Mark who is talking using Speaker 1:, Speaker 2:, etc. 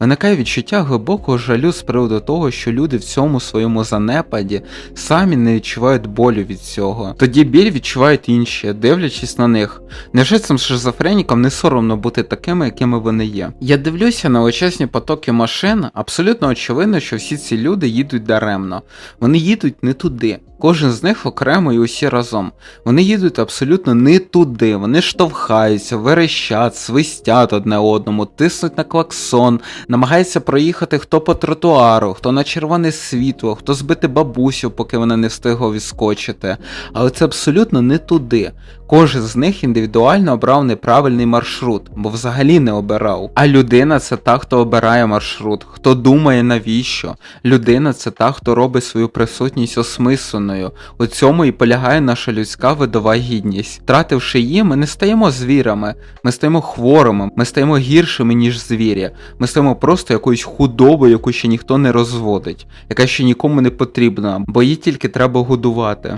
Speaker 1: Виникає відчуття глибокого жалю з приводу того, що люди в цьому своєму занепаді самі не відчувають болю від цього. Тоді біль відчувають інші, дивлячись на них. Невже цим шизофренікам не соромно бути такими, якими вони є? Я дивлюся на величезні потоки машин. Абсолютно очевидно, що всі ці люди їдуть даремно. Вони їдуть не туди. Кожен з них окремо і усі разом. Вони їдуть абсолютно не туди. Вони штовхаються, верещать, свистять одне одному, тиснуть на клаксон, намагаються проїхати хто по тротуару, хто на червоне світло, хто збити бабусю, поки вона не встигла відскочити. Але це абсолютно не туди. Кожен з них індивідуально обрав неправильний маршрут, бо взагалі не обирав. А людина це та, хто обирає маршрут, хто думає навіщо. Людина це та, хто робить свою присутність осмисленою. У цьому і полягає наша людська видова гідність. Втративши її, ми не стаємо звірами, ми стаємо хворими, ми стаємо гіршими, ніж звірі. Ми стаємо просто якоюсь худобою, яку ще ніхто не розводить, яка ще нікому не потрібна, бо її тільки треба годувати.